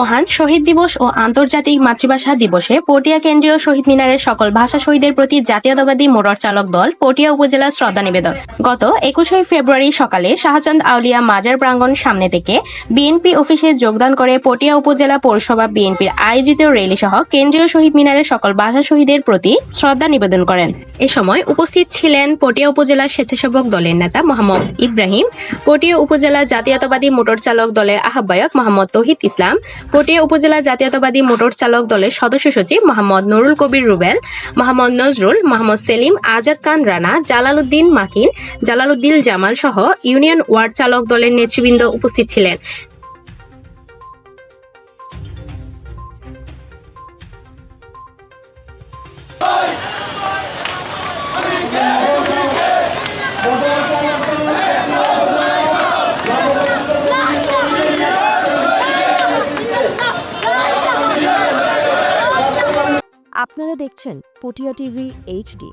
মহান শহীদ দিবস ও আন্তর্জাতিক মাতৃভাষা দিবসে পটিয়া কেন্দ্রীয় শহীদ মিনারের সকল ভাষা শহীদের প্রতি জাতীয়তাবাদী মোটর চালক দল পটিয়া উপজেলা শ্রদ্ধা নিবেদন। গত একুশে ফেব্রুয়ারি সকালে শাহচাঁদ আউলিয়া মাজার প্রাঙ্গণ সামনে থেকে বিএনপি অফিসে যোগদান করে পটিয়া উপজেলা পৌরসভা বিএনপির আয়োজিত র্যালি সহ কেন্দ্রীয় শহীদ মিনারের সকল ভাষা শহীদের প্রতি শ্রদ্ধা নিবেদন করেন। এ সময় উপস্থিত ছিলেন পটিয়া উপজেলা স্বেচ্ছাসেবক দলের নেতা মোহাম্মদ ইব্রাহিম, পটিয়া উপজেলা জাতীয়তাবাদী মোটর চালক দলের আহ্বায়ক মোহাম্মদ তৌহিদ ইসলাম, পটিয়া উপজেলা জাতীয়তাবাদী মোটর চালক দলের সদস্য সচিব মোহাম্মদ নুরুল কবির রুবেল, মোহাম্মদ নজরুল, মোহাম্মদ সেলিম, আজাদ খান রানা, জালালউদ্দিন মাকিন, জালালউদ্দিন জামাল সহ ইউনিয়ন ওয়ার্ড চালক দলের নেতৃবৃন্দ উপস্থিত ছিলেন। আপনারা দেখছেন পটিয়া টিভি এইচডি।